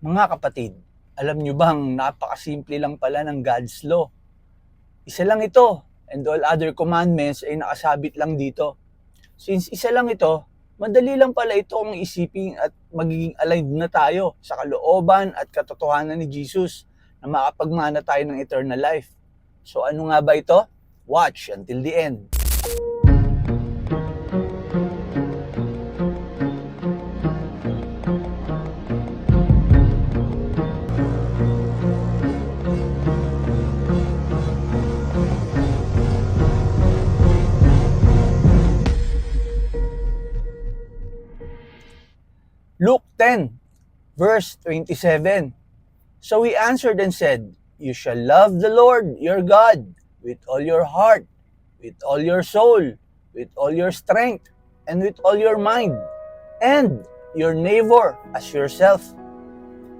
Mga kapatid, alam nyo bang napakasimple lang pala ng God's law? Isa lang ito, and all other commandments ay nakasabit lang dito. Since isa lang ito, madali lang pala ito kung isipin at magiging aligned na tayo sa kalooban at katotohanan ni Jesus na makapagmana tayo ng eternal life. So ano nga ba ito? Watch until the end. 10, verse 27. So he answered and said, You shall love the Lord your God with all your heart, with all your soul, with all your strength, and with all your mind, and your neighbor as yourself.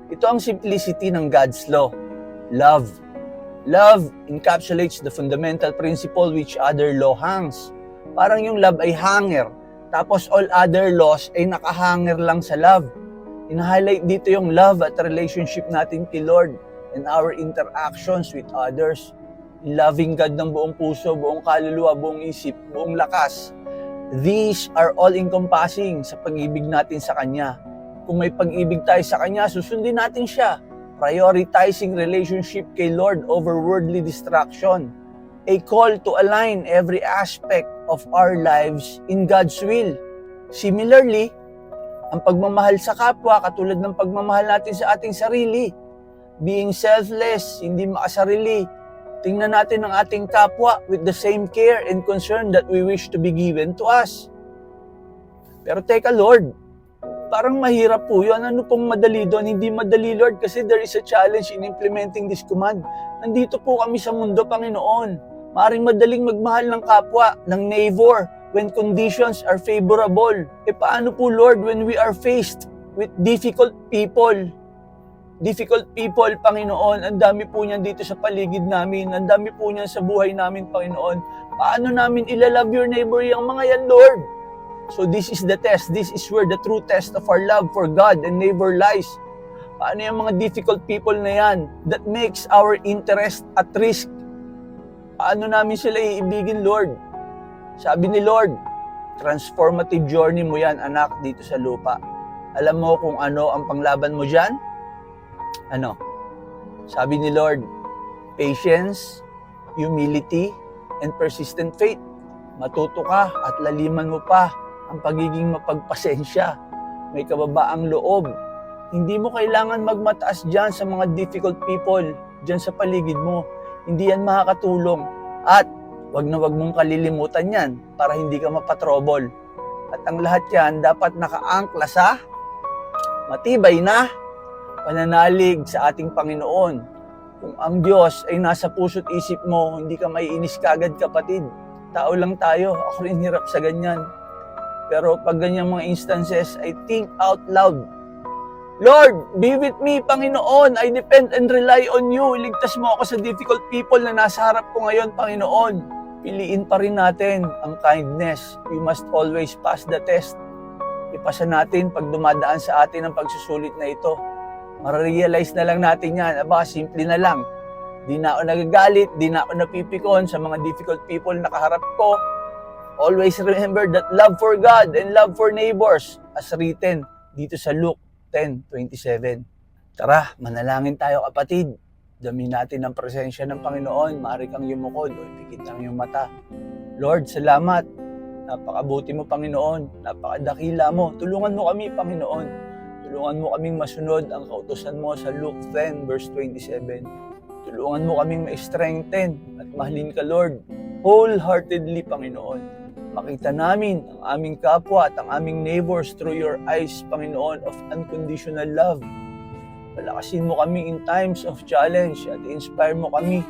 Ito ang simplicity ng God's law. Love. Love encapsulates the fundamental principle which other law hangs. Parang yung love ay hanger, tapos all other laws ay nakahanger lang sa love. In-highlight dito yung love at relationship natin kay Lord and our interactions with others. Loving God ng buong puso, buong kaluluwa, buong isip, buong lakas. These are all encompassing sa pag-ibig natin sa Kanya. Kung may pag-ibig tayo sa Kanya, susundin natin siya. Prioritizing relationship kay Lord over worldly distraction. A call to align every aspect of our lives in God's will. Similarly, ang pagmamahal sa kapwa katulad ng pagmamahal natin sa ating sarili. Being selfless, hindi makasarili. Tingnan natin ang ating kapwa with the same care and concern that we wish to be given to us. Pero teka Lord, parang mahirap po yun. Ano pong madali doon? Hindi madali Lord kasi there is a challenge in implementing this command. Nandito po kami sa mundo, Panginoon. Maring madaling magmahal ng kapwa, ng neighbor, when conditions are favorable. E paano po Lord when we are faced with difficult people? Difficult people, Panginoon, ang dami po niyan dito sa paligid namin, ang dami po niyan sa buhay namin, Panginoon. Paano namin ilalove your neighbor yung mga yan, Lord? So this is the test. This is where the true test of our love for God and neighbor lies. Paano yung mga difficult people na yan that makes our interest at risk? Paano namin sila iibigin, Lord? Sabi ni Lord, transformative journey mo yan, anak, dito sa lupa. Alam mo kung ano ang panglaban mo dyan? Ano? Sabi ni Lord, patience, humility, and persistent faith. Matuto ka at laliman mo pa ang pagiging mapagpasensya. May kababaang loob. Hindi mo kailangan magmataas dyan sa mga difficult people dyan sa paligid mo. Hindi yan makakatulong. At wag na wag mong kalilimutan yan para hindi ka mapatrobol. At ang lahat yan dapat nakaangkla sa matibay na pananalig sa ating Panginoon. Kung ang Diyos ay nasa puso't isip mo, hindi ka maiinis kagad kapatid. Tao lang tayo, ako rin hirap sa ganyan. Pero pag ganyan mga instances, I think out loud. Lord, be with me, Panginoon. I depend and rely on you. Iligtas mo ako sa difficult people na nasa harap ko ngayon, Panginoon. Piliin pa rin natin ang kindness. We must always pass the test. Ipasa natin pag dumadaan sa atin ang pagsusulit na ito. Mararealize na lang natin yan. Aba, simple na lang. Di na ako nagagalit, di na ako napipikon sa mga difficult people na kaharap ko. Always remember that love for God and love for neighbors as written dito sa Luke 10.27. Tara, manalangin tayo kapatid. Dami natin ang presensya ng Panginoon. Maaari kang yumukod o ipikit ang iyong mata. Lord, salamat. Napakabuti mo, Panginoon. Napakadakila mo. Tulungan mo kami, Panginoon. Tulungan mo kaming masunod ang kautosan mo sa Luke 10 verse 27. Tulungan mo kaming ma-strengthen at mahalin ka, Lord, wholeheartedly, Panginoon. Makita namin ang aming kapwa at ang aming neighbors through your eyes, Panginoon, of unconditional love. Palakasin mo kami in times of challenge at inspire mo kami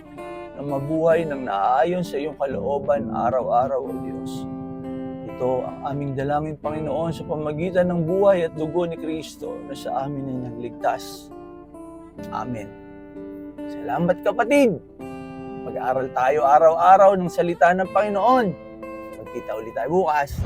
na mabuhay ng naaayon sa iyong kalooban araw-araw, O Diyos. Ito ang aming dalangin, Panginoon, sa pamagitan ng buhay at dugo ni Kristo na sa amin ay nagligtas. Amen. Salamat kapatid! Mag-aaral tayo araw-araw ng salita ng Panginoon. Magkita ulit tayo bukas.